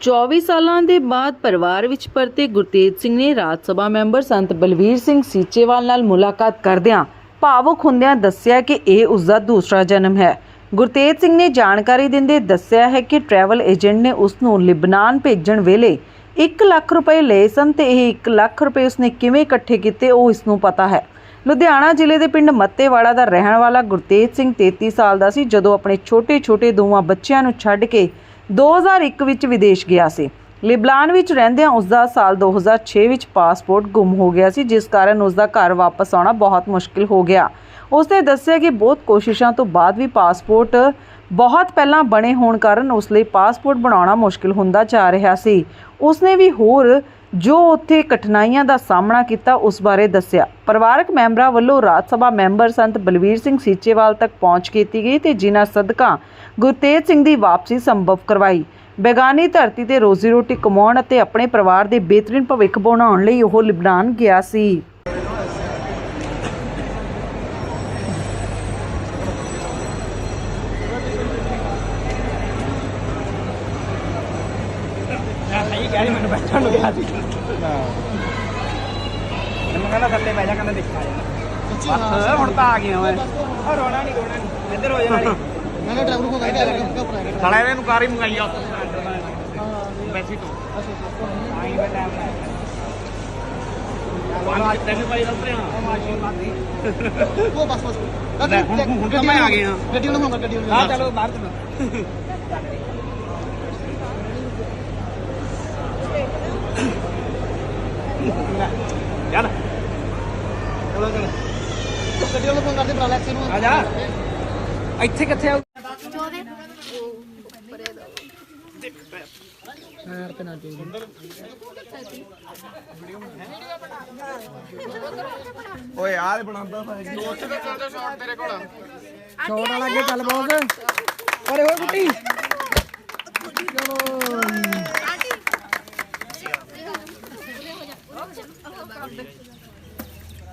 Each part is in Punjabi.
24 ਸਾਲਾਂ ਦੇ ਬਾਅਦ ਪਰਿਵਾਰ ਵਿੱਚ ਪਰਤੇ ਗੁਰਤੇਜ ਸਿੰਘ ਨੇ ਰਾਜ ਸਭਾ ਮੈਂਬਰ ਸੰਤ ਬਲਵੀਰ ਸਿੰਘ ਸੀਚੇਵਾਲ ਨਾਲ ਮੁਲਾਕਾਤ ਕਰਦਿਆਂ ਭਾਵੁਕ ਹੁੰਦਿਆਂ ਦੱਸਿਆ ਕਿ ਇਹ ਉਸ ਦਾ ਦੂਸਰਾ ਜਨਮ ਹੈ। ਗੁਰਤੇਜ ਸਿੰਘ ਨੇ ਜਾਣਕਾਰੀ ਦਿੰਦੇ ਦੱਸਿਆ ਹੈ ਕਿ ਟਰੈਵਲ ਏਜੰਟ ਨੇ ਉਸ ਨੂੰ ਲਿਬਨਾਨ ਭੇਜਣ ਵੇਲੇ 1 ਲੱਖ ਰੁਪਏ ਲਏ ਸਨ ਤੇ ਇਹ 1 ਲੱਖ ਰੁਪਏ ਉਸਨੇ ਕਿਵੇਂ ਇਕੱਠੇ ਕੀਤੇ ਉਹ ਇਸ ਨੂੰ ਪਤਾ ਹੈ। ਲੁਧਿਆਣਾ ਜ਼ਿਲ੍ਹੇ ਦੇ ਪਿੰਡ ਮੱਤੇਵਾੜਾ ਦਾ ਰਹਿਣ ਵਾਲਾ ਗੁਰਤੇਜ ਸਿੰਘ 33 ਸਾਲ ਦਾ ਸੀ ਜਦੋਂ ਆਪਣੇ ਛੋਟੇ-ਛੋਟੇ ਦੋਵਾਂ ਬੱਚਿਆਂ ਨੂੰ ਛੱਡ ਕੇ 2001 ਵਿੱਚ ਵਿਦੇਸ਼ ਗਿਆ ਸੀ। ਲਿਬਨਾਨ ਵਿੱਚ ਰਹਿੰਦਿਆਂ ਉਸ ਦਾ ਸਾਲ 2006 ਵਿੱਚ ਪਾਸਪੋਰਟ ਗੁੰਮ ਹੋ ਗਿਆ ਸੀ, ਜਿਸ ਕਾਰਨ ਉਸ ਦਾ ਘਰ ਵਾਪਸ ਆਉਣਾ ਬਹੁਤ ਮੁਸ਼ਕਿਲ ਹੋ ਗਿਆ। ਉਸ ਨੇ ਦੱਸਿਆ ਕਿ ਬਹੁਤ ਕੋਸ਼ਿਸ਼ਾਂ ਤੋਂ ਬਾਅਦ ਵੀ ਪਾਸਪੋਰਟ ਬਹੁਤ ਪਹਿਲਾਂ ਬਣੇ ਹੋਣ ਕਾਰਨ ਉਸ ਲਈ ਪਾਸਪੋਰਟ ਬਣਾਉਣਾ ਮੁਸ਼ਕਿਲ ਹੁੰਦਾ ਜਾ ਰਿਹਾ ਸੀ। ਉਸ ਨੇ ਵੀ ਹੋਰ ਜੋ ਉੱਥੇ ਕਠਿਨਾਈਆਂ ਦਾ ਸਾਹਮਣਾ ਕੀਤਾ, ਉਸ ਬਾਰੇ ਦੱਸਿਆ। ਪਰਿਵਾਰਕ ਮੈਂਬਰਾਂ ਵੱਲੋਂ ਰਾਜ ਸਭਾ ਮੈਂਬਰ ਸੰਤ ਬਲਵੀਰ ਸਿੰਘ ਸੀਚੇਵਾਲ ਤੱਕ ਪਹੁੰਚ ਕੀਤੀ ਗਈ ਤੇ ਜਿਨ੍ਹਾਂ ਸਦਕਾ ਗੁਰਤੇਜ ਸਿੰਘ ਦੀ ਵਾਪਸੀ ਸੰਭਵ ਕਰਵਾਈ। ਬੇਗਾਨੀ ਧਰਤੀ ਤੇ ਰੋਜ਼ੀ ਰੋਟੀ ਕਮਾਉਣ ਅਤੇ ਆਪਣੇ ਪਰਿਵਾਰ ਦੇ ਬਿਹਤਰੀਨ ਭਵਿੱਖ ਬਣਾਉਣ ਲਈ ਉਹ ਲਿਬਨਾਨ ਗਿਆ ਸੀ ਸਹੀ ਕਹਿ ਰਹੀ ਮੈਨੂੰ ਬੈਠਣ ਨੂੰ ਗਿਆ ਸੀ। ਮੈਨੂੰ ਕਹਿੰਦਾ ਥੱਲੇ ਬਹਿ ਜਾ ਕਹਿੰਦਾ ਦੇਖਾ ਜਾ। ਹੁਣ ਤਾਂ ਆ ਗਿਆ ਓਏ। ਆ ਰੋਣਾ ਨਹੀਂ ਰੋਣਾ ਨਹੀਂ ਇੱਧਰ ਹੋ ਜਾ ਨਾਲੇ। ਮੈਂ ਕਿਹਾ ਡਰਾਈਵਰ ਕੋ ਕਹਿੰਦਾ ਲੱਗਾ ਸਾਲਾ ਇਹਨੂੰ ਕਾਰ ਹੀ ਮੰਗਾਈ ਆ। ਵੈਸੀ ਤੋਂ। ਆਈ ਮੈਂ ਟਾਈਮ ਲਾਇਆ। ਉਹ ਬਸ ਬਸ। ਹੁਣ ਹੁਣ ਮੈਂ ਆ ਗਿਆ। ਗੱਡੀ ਨੂੰ ਹੁਣ ਗੱਡੀ ਨੂੰ। ਆ ਚਲੋ ਬਾਹਰ ਚਲੋ। ਦੇ ਬੁਲਾ ਲੈ ਨੂੰ ਆ ਜਾ। ਇੱਥੇ ਕਿੱਥੇ ਆ? ਯਾਰ ਤੇ ਨਾ ਜੀ ਓਏ ਯਾਰ ਬਣਾਉਂਦਾ ਤੇਰੇ ਕੋਲ ਸ਼ਾਟ ਵਾਲਾ ਅੱਗੇ ਚੱਲ ਬੋਸ ਓਰੇ ਹੋਏ ਗੁੱਟੀ। ਚਲੋ।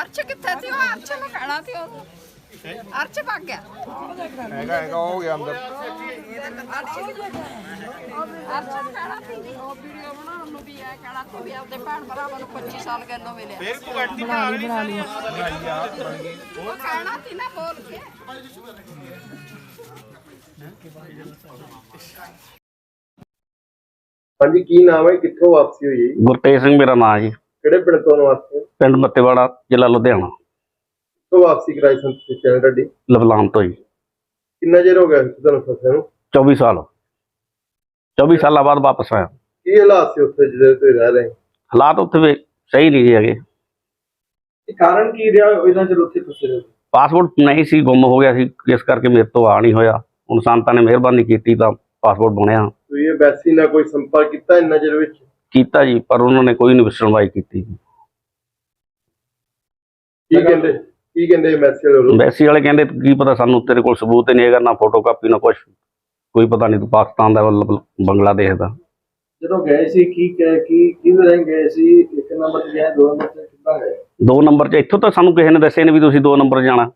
ਅਰਚ ਕਿੱਥੇ ਸੀ? ਉਹ ਅਰਚ ਨੂੰ ਕਹਿਣਾ ਸੀ ਉਹਨੂੰ। ਅਰਚ ਭੱਗ ਗਿਆ। ਹੈਗਾ ਹੈਗਾ ਹੋ ਗਿਆ ਅੰਦਰ। ਅਰਚ ਕਹਿਣਾ ਸੀ ਉਹ ਵੀਡੀਓ ਬਣਾਉਣ ਨੂੰ ਵੀ ਇਹ ਕਹਿਣਾ ਸੀ ਵੀ ਆਪਦੇ ਭੈਣ ਭਰਾਵਾਂ ਨੂੰ 25 ਸਾਲ ਗੱਲੋਂ ਮਿਲਿਆ ਫੇਰ ਤੂੰ ਗੱਡੀ ਬਣਾ ਲਈ ਬਣਾ ਲਈ ਉਹ ਕਹਿਣਾ ਸੀ ਨਾ ਬੋਲ ਕੇ। ਹਾਂਜੀ ਕੀ ਨਾਮ ਹੈ? ਕਿੱਥੋਂ ਵਾਪਸੀ ਹੋਈ? ਗੁਰਤੇਜ ਸਿੰਘ ਮੇਰਾ ਨਾਮ ਜੀ। ਕਿਹੜੇ ਪਿੰਡ ਤੋਂ ਵਾਪਸੀ? ਪਿੰਡ ਮੱਤੇਵਾੜਾ ਜ਼ਿਲ੍ਹਾ ਲੁਧਿਆਣਾ। ਕਿੱਥੋਂ ਵਾਪਸੀ ਕਰਾਈ ਸੰਤ ਸਿੱਚਾ ਤੁਹਾਡੀ? ਲਵਲਾਨ ਤੋਂ ਜੀ। ਕਿੰਨਾ ਚਿਰ ਹੋ ਗਿਆ ਤੁਹਾਨੂੰ ਫਸੇ ਨੂੰ? 24 ਸਾਲ। 24 ਸਾਲਾਂ ਬਾਅਦ ਵਾਪਸ ਆਇਆ। ਕੀ ਹਾਲਾਤ ਸੀ ਉੱਥੇ ਜਿਹੜੇ ਤੁਸੀਂ ਰਹਿ ਰਹੇ? ਹਾਲਾਤ ਉੱਥੇ ਵੀ ਸਹੀ ਨਹੀਂ ਜੀ ਹੈਗੇ। ਕਾਰਨ ਕੀ ਰਿਹਾ ਇਹਨਾਂ ਚਿਰ ਉੱਥੇ ਫਸੇ ਰਹੇ? ਪਾਸਪੋਰਟ ਨਹੀਂ ਸੀ ਗੁੰਮ ਹੋ ਗਿਆ ਸੀ। ਇਸ ਕਰਕੇ ਮੇਰੇ ਤੋਂ ਆ ਨਹੀਂ ਹੋਇਆ। ਹੁਣ ਸੰਤਾਂ ਨੇ ਮਿਹਰਬਾਨੀ ਕੀਤੀ ਤਾਂ ਪਾਸਪੋਰਟ ਬਣਿਆ। ਤੁਸੀਂ ਇਹ ਬੈਸੀ ਨਾਲ ਕੋਈ ਸੰਪਰਕ ਕੀਤਾ ਇੰਨਾ ਚਿਰ ਵਿੱਚ? ਕੀਤਾ ਜੀ ਪਰ ਉਹਨਾਂ ਨੇ ਕੋਈ ਨਹੀਂ ਸੁਣਵਾਈ ਕੀਤੀ। ਕੀ ਕਹਿੰਦੇ? ਕੀ ਕਹਿੰਦੇ ਮੈਸੇਜ ਵਾਲੇ ਐਮਬੈਸੀ ਵਾਲੇ ਕਹਿੰਦੇ ਕੀ ਪਤਾ ਸਾਨੂੰ ਤੇਰੇ ਕੋਲ ਸਬੂਤ ਹੀ ਨਹੀਂ ਹੈਗਾ ਨਾ ਫੋਟੋ ਕਾਪੀ ਨਾ ਕੁਝ ਕੋਈ ਪਤਾ ਨਹੀਂ ਤੂੰ ਪਾਕਿਸਤਾਨ ਦਾ ਵੱਲ ਬੰਗਲਾਦੇਸ਼ ਦਾ। ਜਦੋਂ ਗਏ ਸੀ ਕੀ ਕੀ ਕਿਹਦੇ ਰਹਿ ਗਏ ਸੀ? ਇੱਕ ਨੰਬਰ ਤੇ ਗਏ ਦੋ ਨੰਬਰ ਤੇ ਕਿੱਦਾਂ ਗਏ? ਦੋ ਨੰਬਰ 'ਚ ਇੱਥੋਂ ਤਾਂ ਸਾਨੂੰ ਕਿਸੇ ਨੇ ਦੱਸਿਆ ਨਹੀਂ ਵੀ ਤੁਸੀਂ ਦੋ ਨੰਬਰ ਜਾਣਾ।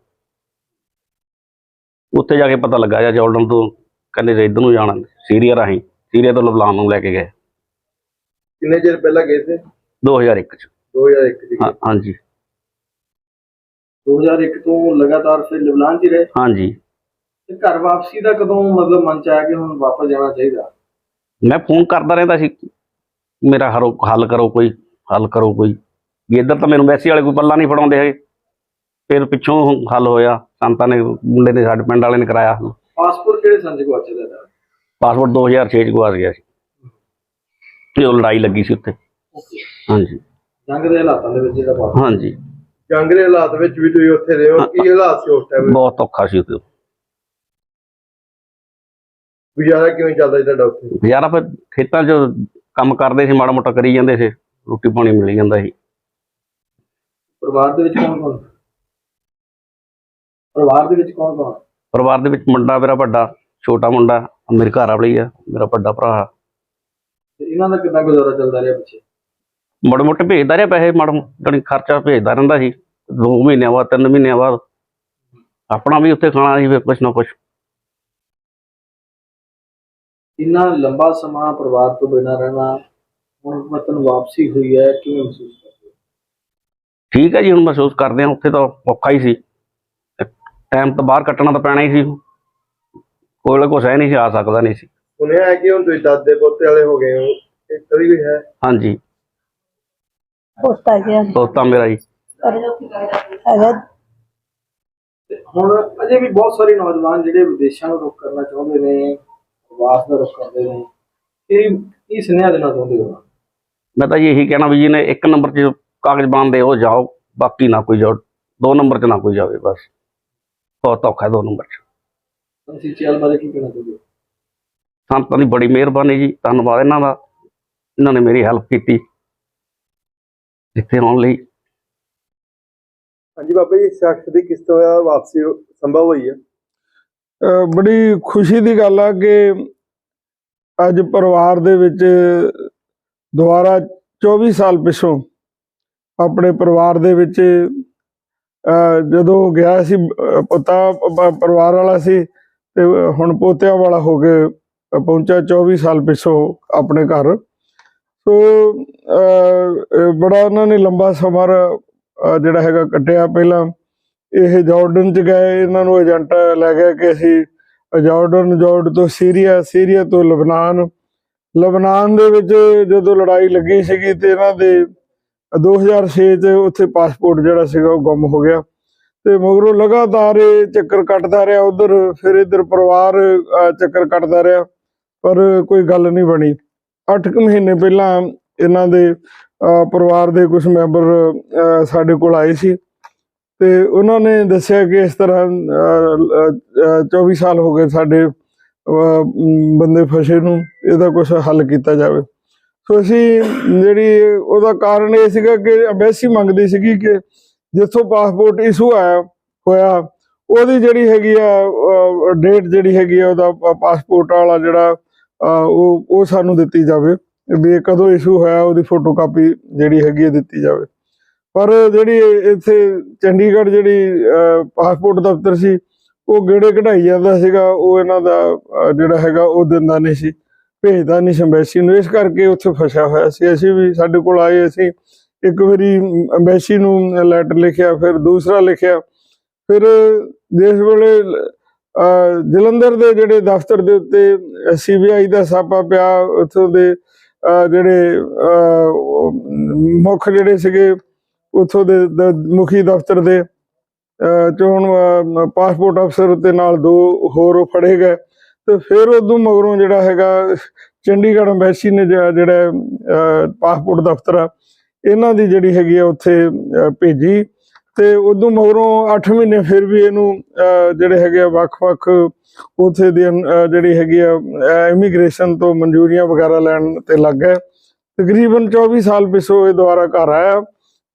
ਉੱਥੇ ਜਾ ਕੇ ਪਤਾ ਲੱਗਾ ਜਾਂ ਜਾਰਡਨ ਤੋਂ ਕਹਿੰਦੇ ਜੇ ਇੱਧਰ ਨੂੰ ਜਾਣਾ ਸੀਰੀਆ ਰਾਹੀਂ ਸੀਰੀਆ ਤੋਂ ਲਬਨਾਨ ਨੂੰ ਲੈ ਕੇ ਗਏ। ਕਿੰਨੇ ਚਿਰ ਪਹਿਲਾਂ ਗਏ ਸੀ? 2001 'ਚ। 2001 ਚ ਹਾਂ- ਹਾਂਜੀ। 2001 ਤੋਂ ਲਗਾਤਾਰ ਫਿਰ ਲਿਬਨਾਨ 'ਚ ਹੀ ਰਹੇ। ਹਾਂਜੀ। ਤੇ ਘਰ ਵਾਪਸੀ ਦਾ ਕਦੋਂ ਮਤਲਬ ਮਨ ਚ ਆਇਆ ਕਿ ਹੁਣ ਵਾਪਸ ਜਾਣਾ ਚਾਹੀਦਾ? ਮੈਂ ਫੋਨ ਕਰਦਾ ਰਹਿੰਦਾ ਸੀ। ਮੇਰਾ ਹਰੋ ਹੱਲ ਕਰੋ ਕੋਈ ਹੱਲ ਕਰੋ ਕੋਈ। ਵੀ ਇੱਧਰ ਤਾਂ ਮੈਨੂੰ ਵੈਸੀ ਵਾਲੇ ਕੋਈ ਪੱਲਾ ਨਹੀਂ ਫੜਾਉਂਦੇ ਹੈਗੇ। ਫਿਰ ਪਿੱਛੋਂ ਹੱਲ ਹੋਇਆ। ਸੰਤਾਂ ਨੇ ਮੁੰਡੇ ਨੇ ਸਾਡੇ ਪਿੰਡ ਵਾਲੇ ਨੇ ਕਰਾਇਆ ਪਾਸਪੋਰਟ ਕਿਹੜੇ ਸੰਜ ਗਵਾਚੇ ਦਾ ਪਾਸਪੋਰਟ 2006 ਚ ਗਵਾਚ ਗਿਆ ਸੀ। ਤੇ ਉਹ ਲੜਾਈ ਲੱਗੀ ਸੀ ਉੱਥੇ। ਹਾਂਜੀ। ਜੰਗ ਦੇ ਹਾਲਾਤਾਂ ਦੇ ਵਿੱਚ ਜਿਹੜਾ ਹਾਂਜੀ। ਜੰਗ ਦੇ ਹਾਲਾਤ ਵਿੱਚ ਵੀ ਤੁਸੀਂ ਉੱਥੇ ਰਹੇ ਹੋ ਕੀ ਹਾਲਾਤ ਸੀ ਉਸ ਟਾਈਮ ਬਹੁਤ ਔਖਾ ਸੀ ਉੱਥੇ। ਗੁਜ਼ਾਰਾ ਕਿਵੇਂ ਚੱਲਦਾ ਸੀ ਤੁਹਾਡਾ ਉੱਥੇ? ਗੁਜ਼ਾਰਾ ਫਿਰ ਖੇਤਾਂ 'ਚ ਕੰਮ ਕਰਦੇ ਸੀ ਮਾੜਾ ਮੋਟਾ ਕਰੀ ਜਾਂਦੇ ਸੀ ਰੋਟੀ ਪਾਣੀ ਮਿਲ ਜਾਂਦਾ ਸੀ। ਪਰਿਵਾਰ ਦੇ ਵਿੱਚ ਕੌਣ ਕੌਣ? ਪਰਿਵਾਰ ਦੇ ਵਿੱਚ ਕੌਣ ਕੌਣ? ਪਰਿਵਾਰ ਦੇ ਵਿੱਚ ਮੁੰਡਾ ਮੇਰਾ ਵੱਡਾ ਛੋਟਾ ਮੁੰਡਾ ਮੇਰੇ ਘਰ ਵਾਲੀ ਆ ਮੇਰਾ ਵੱਡਾ ਭਰਾ। ਤੇ ਇਹਨਾਂ ਦਾ ਕਿੰਨਾ ਗੁਜ਼ਾਰਾ ਚੱਲਦਾ ਰਿਹਾ ਪਿੱਛੇ? ਮਾੜੇ ਮੋਟੇ ਭੇਜਦਾ ਰਿਹਾ ਪੈਸੇ ਮਾੜਾ ਜਣੀ ਖਰਚਾ ਭੇਜਦਾ ਰਹਿੰਦਾ ਸੀ। ਦੋ ਮਹੀਨਿਆਂ ਬਾਅਦ ਤਿੰਨ ਮਹੀਨਿਆਂ ਬਾਅਦ। ਆਪਣਾ ਵੀ ਉੱਥੇ ਖਾਣਾ ਸੀ ਫਿਰ ਕੁਛ ਨਾ ਕੁਛ। ਇੰਨਾ ਲੰਬਾ ਸਮਾਂ ਪਰਿਵਾਰ ਤੋਂ ਬਿਨਾਂ ਰਹਿਣਾ ਹੁਣ ਵਤਨ ਵਾਪਸੀ ਹੋਈ ਹੈ ਕਿਵੇਂ ਮਹਿਸੂਸ ਕਰਦੇ ਹੋ? ਠੀਕ ਹੈ ਜੀ ਹੁਣ ਮਹਿਸੂਸ ਕਰਦੇ ਹਾਂ ਉੱਥੇ ਤਾਂ ਔਖਾ ਹੀ ਸੀ। ਟਾਈਮ ਤਾਂ ਬਾਹਰ ਕੱਟਣਾ ਤਾਂ ਪੈਣਾ ਹੀ ਸੀ। ਕੋਲ ਕੁਛ ਹੈ ਨਹੀਂ ਸੀ ਆ ਸਕਦਾ ਨਹੀਂ ਸੀ। ਸੁਣਿਆ ਹੈ ਕਿ ਹੁਣ ਤੁਸੀਂ ਦਾਦੇ ਪੋਤੇ ਵਾਲੇ ਹੋ ਗਏ ਹੋ ਇਹ ਕਦੀ ਵੀ ਹੈ? ਹਾਂਜੀ। ਪੋਤਾ ਗਿਆ। ਦੋਸਤਾਂ ਮੇਰਾ ਜੀ। ਹੈਗਾ। ਤੇ ਹੁਣ ਅਜੇ ਵੀ ਬਹੁਤ ਸਾਰੇ ਨੌਜਵਾਨ ਜਿਹੜੇ ਵਿਦੇਸ਼ਾਂ ਨੂੰ ਰੁਖ ਕਰਨਾ ਚਾਹੁੰਦੇ ਨੇ ਪ੍ਰਵਾਸ ਦਾ ਰੁਖ ਕਰਦੇ ਨੇ ਇਹ ਕੀ ਸੁਨੇਹਾ ਦੇਣਾ ਚਾਹੁੰਦੇ ਹੋ? ਮੈਂ ਤਾਂ ਜੀ ਇਹੀ ਕਹਿਣਾ ਵੀ ਜਿਹਨੇ ਇੱਕ ਨੰਬਰ 'ਚ ਕਾਗਜ਼ ਬਣਦੇ ਉਹ ਜਾਓ ਬਾਕੀ ਨਾ ਕੋਈ ਜਾਓ ਦੋ ਨੰਬਰ 'ਚ ਨਾ ਕੋਈ ਜਾਵੇ ਬਸ। ਬਹੁਤ ਔਖਾ ਦੋ ਨੰਬਰ 'ਚ। ਤੁਸੀਂ ਚੈਲ ਬਾਰੇ ਕੀ ਕਹਿਣਾ ਚਾਹੁੰਦੇ ਹੋ? ਸੰਤਾਂ ਦੀ ਬੜੀ ਮਿਹਰਬਾਨੀ ਜੀ ਧੰਨਵਾਦ ਇਹਨਾਂ ਦਾ ਇਹਨਾਂ ਨੇ ਮੇਰੀ ਹੈਲਪ ਕੀਤੀ। ਇੱਥੇ ਆਉਣ ਲਈ। ਹਾਂਜੀ ਬਾਬਾ ਜੀ ਸ਼ਖਸ ਦੀ ਕਿਸ ਤਰ੍ਹਾਂ ਵਾਪਸੀ ਸੰਭਵ ਹੋਈ ਹੈ? ਬੜੀ ਖੁਸ਼ੀ ਦੀ ਗੱਲ ਆ ਕਿ ਅੱਜ ਪਰਿਵਾਰ ਦੇ ਵਿੱਚ ਦੁਬਾਰਾ 24 ਸਾਲ ਪਿਛੋਂ ਆਪਣੇ ਪਰਿਵਾਰ ਦੇ ਵਿੱਚ ਅਹ ਜਦੋਂ ਗਿਆ ਸੀ ਪੋਤਾ ਪਰਿਵਾਰ ਵਾਲਾ ਸੀ ਤੇ ਹੁਣ ਪੋਤਿਆਂ ਵਾਲਾ ਹੋ ਕੇ ਪਹੁੰਚਾ 24 ਸਾਲ ਪਿਛੋਂ ਆਪਣੇ ਘਰ। ਸੋ ਬੜਾ ਉਹਨਾਂ ਨੇ ਲੰਬਾ ਸਮਾਂ ਜਿਹੜਾ ਹੈਗਾ ਕੱਟਿਆ ਪਹਿਲਾਂ। ਇਹ ਜਾਰਡਨ ਚ ਗਏ, ਇਹਨਾਂ ਨੂੰ ਏਜੰਟ ਲੈ ਗਿਆ ਕਿ ਅਸੀਂ ਜਾਰਡਨ, ਜਾਰਡ ਤੋਂ ਸੀਰੀਆ ਸੀਰੀਆ ਤੋਂ ਲਬਨਾਨ। ਲਬਨਾਨ ਦੇ ਵਿੱਚ ਜਦੋਂ ਲੜਾਈ ਲੱਗੀ ਸੀਗੀ ਤੇ ਇਹਨਾਂ ਦੇ 2006 ਚ ਉੱਥੇ ਪਾਸਪੋਰਟ ਜਿਹੜਾ ਸੀਗਾ ਉਹ ਗੁੰਮ ਹੋ ਗਿਆ। ਤੇ ਮਗਰੋਂ ਲਗਾਤਾਰ ਇਹ ਚੱਕਰ ਕੱਟਦਾ ਰਿਹਾ, ਉਧਰ ਫਿਰ ਇਧਰ ਪਰਿਵਾਰ ਚੱਕਰ ਕੱਟਦਾ ਰਿਹਾ, ਪਰ ਕੋਈ ਗੱਲ ਨਹੀਂ ਬਣੀ। 8 ਕੁ ਮਹੀਨੇ ਪਹਿਲਾਂ ਇਹਨਾਂ ਦੇ ਪਰਿਵਾਰ ਦੇ ਕੁਝ ਮੈਂਬਰ ਸਾਡੇ ਕੋਲ ਆਏ ਸੀ ਤੇ ਉਹਨਾਂ ਨੇ ਦੱਸਿਆ ਕਿ ਇਸ ਤਰ੍ਹਾਂ ਅਹ, 24 ਸਾਲ ਹੋ ਗਏ ਸਾਡੇ ਬੰਦੇ ਫਸੇ ਨੂੰ ਇਹਦਾ ਕੁਝ ਹੱਲ ਕੀਤਾ ਜਾਵੇ। ਸੋ ਅਸੀਂ ਜਿਹੜੀ ਉਹਦਾ ਕਾਰਨ ਇਹ ਸੀਗਾ ਕਿ ਐਮਬੈਸੀ ਮੰਗਦੀ ਸੀਗੀ ਕਿ ਜਿੱਥੋਂ ਪਾਸਪੋਰਟ ਇਸ਼ੂ ਆਇਆ ਹੋਇਆ ਉਹਦੀ ਜਿਹੜੀ ਹੈਗੀ ਆ ਡੇਟ ਜਿਹੜੀ ਹੈਗੀ ਆ ਉਹਦਾ ਪਾਸਪੋਰਟ ਵਾਲਾ ਜਿਹੜਾ ਉਹ ਉਹ ਸਾਨੂੰ ਦਿੱਤੀ ਜਾਵੇ। ਵੀ ਕਦੋਂ ਇਸ਼ੂ ਹੋਇਆ, ਉਹਦੀ ਫੋਟੋਕਾਪੀ ਜਿਹੜੀ ਹੈਗੀ ਹੈ ਦਿੱਤੀ ਜਾਵੇ। ਪਰ ਜਿਹੜੀ ਇੱਥੇ ਚੰਡੀਗੜ੍ਹ ਜਿਹੜੀ ਪਾਸਪੋਰਟ ਦਫ਼ਤਰ ਸੀ, ਉਹ ਗੇੜੇ ਕਢਾਈ ਜਾਂਦਾ ਸੀਗਾ। ਉਹ ਇਹਨਾਂ ਦਾ ਜਿਹੜਾ ਹੈਗਾ, ਉਹ ਦਿੰਦਾ ਨਹੀਂ ਸੀ, ਭੇਜਦਾ ਨਹੀਂ ਸੀ ਅੰਬੈਸੀ ਨੂੰ। ਇਸ ਕਰਕੇ ਉੱਥੇ ਫਸਿਆ ਹੋਇਆ ਸੀ। ਅਸੀਂ ਵੀ ਸਾਡੇ ਕੋਲ ਆਏ, ਅਸੀਂ ਇੱਕ ਵਾਰੀ ਅੰਬੈਸੀ ਨੂੰ ਲੈਟਰ ਲਿਖਿਆ, ਫਿਰ ਦੂਸਰਾ ਲਿਖਿਆ। ਫਿਰ ਜਿਸ ਵੇਲੇ ਜਲੰਧਰ ਦੇ ਜਿਹੜੇ ਦਫ਼ਤਰ ਦੇ ਉੱਤੇ ਸੀਬੀਆਈ ਦਾ ਸਾਪਾ ਪਿਆ, ਉੱਥੋਂ ਦੇ ਜਿਹੜੇ ਮੁੱਖ ਜਿਹੜੇ ਸੀਗੇ, ਉੱਥੋਂ ਦੇ ਦ- ਮੁਖੀ ਦਫ਼ਤਰ ਦੇ ਚੋਣ ਪਾਸਪੋਰਟ ਅਫਸਰ ਤੇ ਨਾਲ ਦੋ ਹੋਰ ਉਹ ਫੜੇ ਗਏ। ਤੇ ਫਿਰ ਉਦੋਂ ਮਗਰੋਂ ਜਿਹੜਾ ਹੈਗਾ, ਚੰਡੀਗੜ੍ਹ ਐਮਬੈਸੀ ਨੇ ਜਿਹੜਾ ਪਾਸਪੋਰਟ ਦਫ਼ਤਰ ਆ, ਇਹਨਾਂ ਦੀ ਜਿਹੜੀ ਹੈਗੀ ਆ, ਉੱਥੇ ਭੇਜੀ। ਤੇ ਉਦੋਂ ਮਗਰੋਂ 8 ਮਹੀਨੇ ਫਿਰ ਵੀ ਇਹਨੂੰ ਜਿਹੜੇ ਹੈਗੇ ਆ ਵੱਖ-ਵੱਖ ਉੱਥੇ ਦੀ ਜਿਹੜੀ ਹੈਗੀ ਆ ਇਮੀਗ੍ਰੇਸ਼ਨ ਤੋਂ ਮਨਜ਼ੂਰੀਆਂ ਵਗੈਰਾ ਲੈਣ ਤੇ ਲੱਗ ਗਏ ਤਕਰੀਬਨ 24 ਸਾਲ ਪਿਛੋਂ ਇਹ ਦੁਬਾਰਾ ਘਰ ਆਇਆ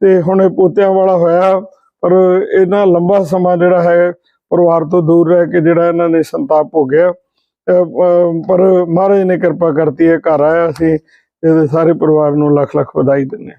ਤੇ ਹੁਣ ਇਹ ਪੋਤਿਆਂ ਵਾਲਾ ਹੋਇਆ ਪਰ ਇਹਨਾਂ ਲੰਬਾ ਸਮਾਂ ਜਿਹੜਾ ਹੈ ਪਰਿਵਾਰ ਤੋਂ ਦੂਰ ਰਹਿ ਕੇ ਜਿਹੜਾ ਇਹਨਾਂ ਨੇ ਸੰਤਾਪ ਭੋਗਿਆ ਅਹ, ਪਰ ਮਹਾਰਾਜ ਨੇ ਕਿਰਪਾ ਕਰਤੀ ਹੈ ਘਰ ਆਇਆ ਸੀ ਇਹਦੇ ਸਾਰੇ ਪਰਿਵਾਰ ਨੂੰ ਲੱਖ ਲੱਖ ਵਧਾਈ ਦਿੰਦੇ ਹਾਂ।